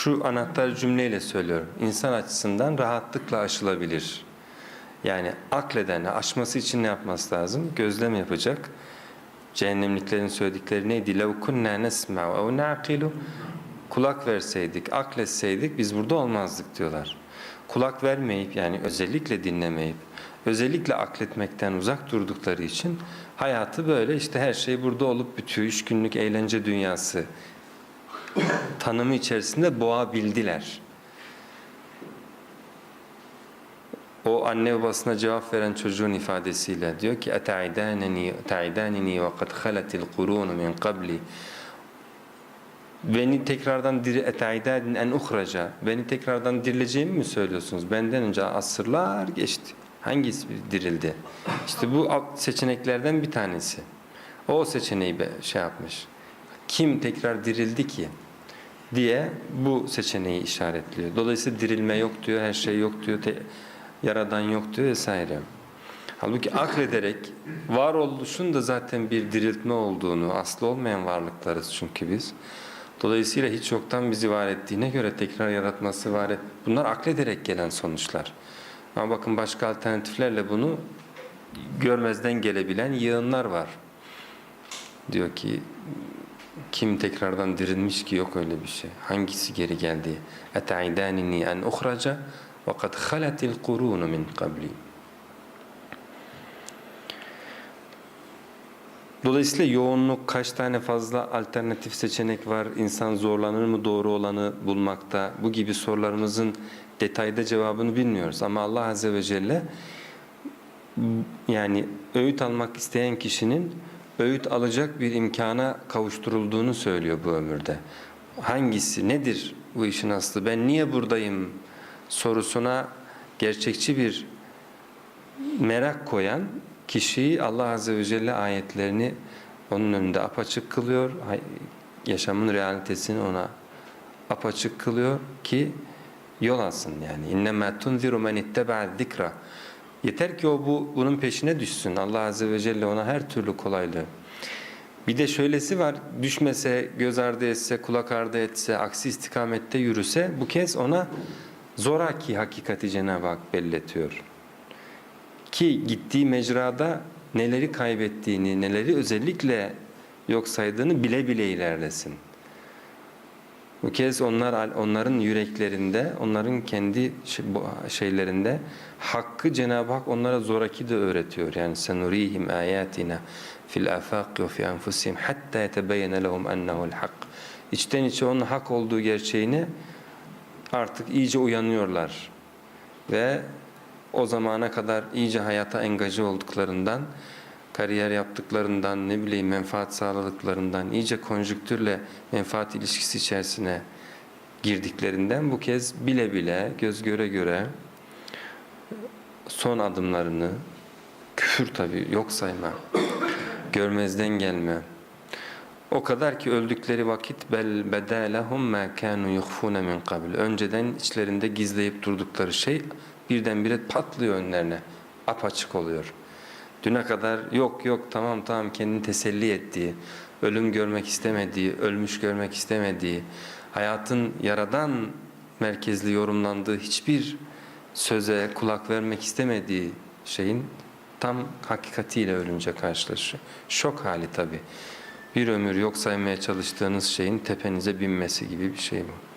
şu anahtar cümleyle söylüyorum. İnsan açısından rahatlıkla aşılabilir. Yani akleden aşması için ne yapması lazım? Gözlem yapacak. Cehennemliklerin söyledikleri neydi? لَوْ كُنَّا نَسْمَعُ اَوْ نَعْقِلُ Kulak verseydik, akletseydik biz burada olmazdık diyorlar. Kulak vermeyip yani özellikle dinlemeyip, özellikle akletmekten uzak durdukları için hayatı böyle işte her şey burada olup bitiyor. Üç günlük eğlence dünyası tanımı içerisinde boğabildiler. O anne babasına cevap veren çocuğun ifadesiyle diyor ki ve kad khalatil qurun min qabli Beni tekrardan diri etaidan en uhraca beni tekrardan dirileceğimi mi söylüyorsunuz? Benden önce asırlar geçti. Hangisi dirildi? İşte bu seçeneklerden bir tanesi. O seçeneği şey yapmış. Kim tekrar dirildi ki? diye bu seçeneği işaretliyor. Dolayısıyla dirilme yok diyor, her şey yok diyor, yaradan yok diyor vesaire. Halbuki aklederek varoluşun da zaten bir diriltme olduğunu, aslı olmayan varlıklarız çünkü biz. Dolayısıyla hiç yoktan bizi var ettiğine göre tekrar yaratması var et. Bunlar aklederek gelen sonuçlar. Ama bakın başka alternatiflerle bunu görmezden gelebilen yığınlar var. Diyor ki kim tekrardan dirilmiş ki yok öyle bir şey. Hangisi geri geldi? Etaidanini en uhraca ve kad khalatil qurun min. Dolayısıyla yoğunluk kaç tane fazla alternatif seçenek var? İnsan zorlanır mı doğru olanı bulmakta? Bu gibi sorularımızın detayda cevabını bilmiyoruz. Ama Allah Azze ve Celle yani öğüt almak isteyen kişinin öğüt alacak bir imkana kavuşturulduğunu söylüyor bu ömürde. Hangisi, nedir bu işin aslı? Ben niye buradayım sorusuna gerçekçi bir merak koyan kişiyi Allah Azze ve Celle ayetlerini onun önünde apaçık kılıyor. Yaşamın realitesini ona apaçık kılıyor ki yol alsın yani. İnnemâ tunziru men itteba'a zikra. Yeter ki o bu bunun peşine düşsün. Allah Azze ve Celle ona her türlü kolaylığı. Bir de şöylesi var. Düşmese, göz ardı etse, kulak ardı etse, aksi istikamette yürüse bu kez ona zoraki hakikati Cenab-ı Hak belletiyor. Ki gittiği mecrada neleri kaybettiğini, neleri özellikle yok saydığını bile bile ilerlesin. Bu kez onlar onların yüreklerinde, onların kendi şey- şeylerinde hakkı Cenab-ı Hak onlara zoraki de öğretiyor. Yani senurihim ayatina fil afaq ve fi anfusihim hatta yetebeyyene lehum ennehu'l hak. İçten içe onun hak olduğu gerçeğini artık iyice uyanıyorlar. Ve o zamana kadar iyice hayata engaje olduklarından, kariyer yaptıklarından, ne bileyim menfaat sağladıklarından, iyice konjüktürle menfaat ilişkisi içerisine girdiklerinden bu kez bile bile, göz göre göre son adımlarını, küfür tabii yok sayma, görmezden gelme, o kadar ki öldükleri vakit bel bedalehum ma kanu yukhfuna min qabl. Önceden içlerinde gizleyip durdukları şey birdenbire patlıyor önlerine. Apaçık oluyor. Düne kadar yok yok tamam tamam kendini teselli ettiği, ölüm görmek istemediği, ölmüş görmek istemediği, hayatın yaradan merkezli yorumlandığı hiçbir söze kulak vermek istemediği şeyin tam hakikatiyle ölünce karşılaşıyor. Şok hali tabii bir ömür yok saymaya çalıştığınız şeyin tepenize binmesi gibi bir şey bu.